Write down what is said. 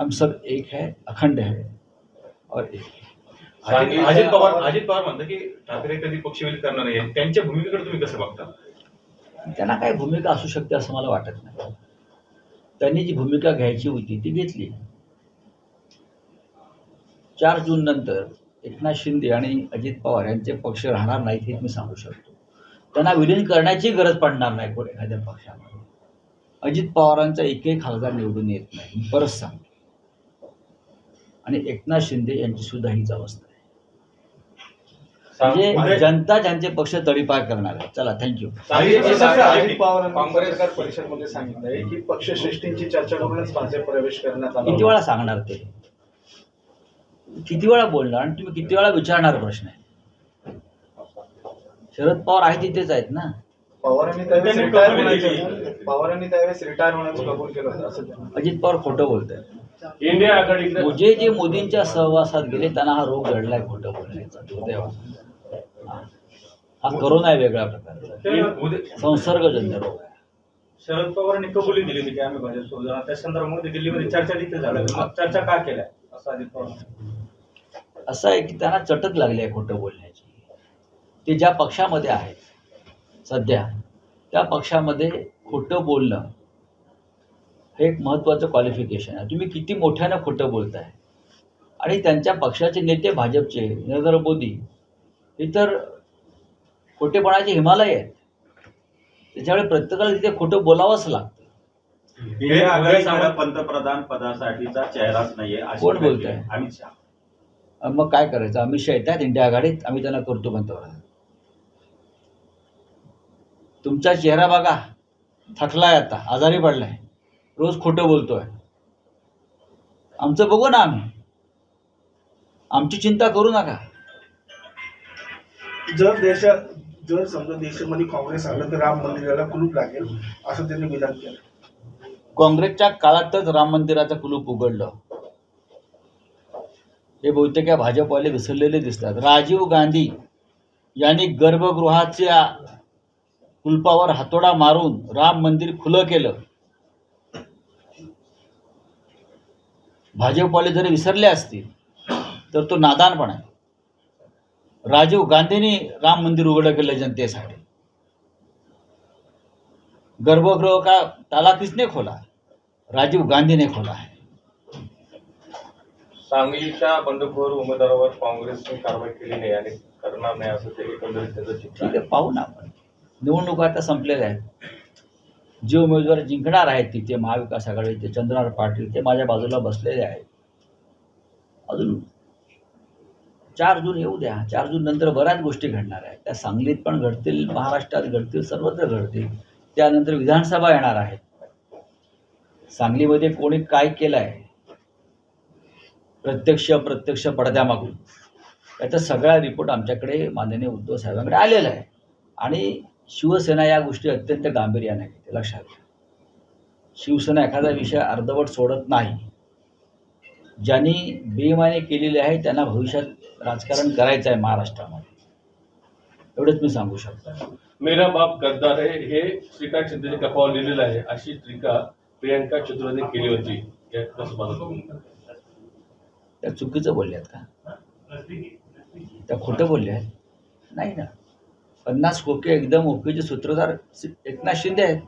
हम सब एक है अखंड है। और एक है. अजित अजित पवार अजित पवार म्हणतात की ठाकरे कधी पक्षविलीन करणार नाही त्यांच्या भूमिकेकडे तुम्ही कसं बघता? त्यांना काय भूमिका असू शकते असं मला वाटत नाही. त्यांनी जी भूमिका घ्यायची होती ती घेतली. चार जून नंतर एकनाथ शिंदे आणि अजित पवार यांचे पक्ष राहणार नाहीत हे मी सांगू शकतो. त्यांना विलीन करण्याची गरज पडणार नाही कोण एखाद्या पक्षामध्ये. अजित पवारांचा एकही खासदार निवडून येत नाही परत सांगतो. आणि एकनाथ शिंदे यांची सुद्धा हीच अवस्था आहे. म्हणजे जनता ज्यांचे पक्ष तडीपार करणार आहे. चला थँक्यू सांगली- अजित सांगली- पवारांनी काँग्रेस पत्रकार परिषदमध्ये सांगितलंय की पक्षश्रेष्ठींची चर्चा करूनच भाजप प्रवेश करण्यात आला किती वेळा सांगणार ते? किती वेळा बोलणार? आणि तुम्ही किती वेळा विचारणार प्रश्न आहे? शरद पवार आहे तिथेच आहेत ना? पवारांनी त्यावेळेस त्यांनी रिटायर कबुली होण्याचं पवारांनी त्यावेळेस रिटायर होण्याचं कबूल केलं होतं असं अजित पवार खोटं बोलत आहेत इंडिया आघाडीकडे जे जे मोदींच्या सहवासात गेले त्यांना हा रोग जडलाय खोटं बोलण्याचा दुर्दैव हा. हा करोना आहे वेगळ्या प्रकारचा. संसर्गजन्य रोग आहे. शरद पवारांनी कबुली दिली होती की आम्ही जाणार. त्या संदर्भामध्ये दिल्लीमध्ये चर्चा देखील झाल्या मग चर्चा का केल्या? असं अजित पवार. असं आहे की त्यांना चटक लागली आहे खोटं बोलण्याची. ते ज्या पक्षामध्ये आहेत सध्या त्या पक्षामध्ये खोटं बोलणं हे एक महत्त्वाचं क्वालिफिकेशन आहे. तुम्ही किती मोठ्यानं खोटं बोलताय. आणि त्यांच्या पक्षाचे नेते भाजपचे नरेंद्र मोदी हे तर खोटेपणाचे हिमालय आहेत. त्याच्यामुळे प्रत्येकाला तिथे खोटं बोलावंच लागतं. पंतप्रधान पदासाठीचा चेहराच नाहीये अशी कोण बोलतंय? आहे. अमित शहा. मग काय करायचं? अमित शहा येतात इंडिया आघाडीत आम्ही त्यांना करतो पंतप्रधान. तुमचा चेहरा बघा. थकलाय आता. आजारी पडलाय. रोज खोटं बोलतोय. आमचं बघू ना आम्ही. आमची चिंता करू नका. जर देशात जर समजा देशामध्ये काँग्रेस आलं तर राम मंदिराला कुलूप लागेल असं त्यांनी विधान केलं. काँग्रेसच्या काळातच राम मंदिराचं कुलूप उघडलं. हे बहुतेक या भाजपवाले विसरलेले दिसतात. राजीव गांधी यांनी गर्भगृहाच्या कुलपावर हातोडा मारून राम मंदिर खुलं केलं. भाजपवाले जरी विसरले असतील तर तो नादानपणा आहे. राजीव गांधींनी राम मंदिर उघडं केलं जनतेसाठी. गर्भगृह का ताला किसने खोला राजीव गांधी ने खोला है सांगलीच्या बंडखोर उमेदवारावर काँग्रेसने कारवाई केली नाही आणि करणार नाही असं ते एकंदरीत त्याचं चित्र आहे पाहू ना आपण. निवडणुका आता संपलेल्या आहेत. जे उमेदवार जिंकणार आहेत तिथे महाविकास आघाडीचे चंद्रनाथ पाटील ते माझ्या बाजूला बसलेले आहेत. अजून चार जून येऊ द्या. चार जून नंतर बऱ्याच गोष्टी घडणार आहेत. त्या सांगलीत पण घडतील महाराष्ट्रात घडतील सर्वत्र घडतील. त्यानंतर विधानसभा येणार आहेत. सांगलीमध्ये कोणी काय केलं आहे प्रत्यक्ष अप्रत्यक्ष पडद्यामागून. याचा सगळा रिपोर्ट आमच्याकडे माननीय उद्धव साहेबांकडे आलेला आहे. आणि शिवसेना या गोष्टी अत्यंत गांभीर्याने घेते लक्षात घ्या. शिवसेना एखादा विषय अर्धवट सोडत नाही ज्यांनी बेईमानी केलेली आहे त्यांना भविष्यात राजकारण करायचं आहे महाराष्ट्रामध्ये. एवढंच मी सांगू शकतो. मेरा बाप गद्दार आहे हे श्रीकांत शिंदेने कपावर लिहिलेलं आहे अशी टीका प्रियंका चतुर्वेदी केली होती. त्या चुकीचं बोलल्यात का? त्या खोटं बोलल्या नाही ना. पन्नास खोके एकदम ओकेचे सूत्रधार एकनाथ शिंदे आहेत.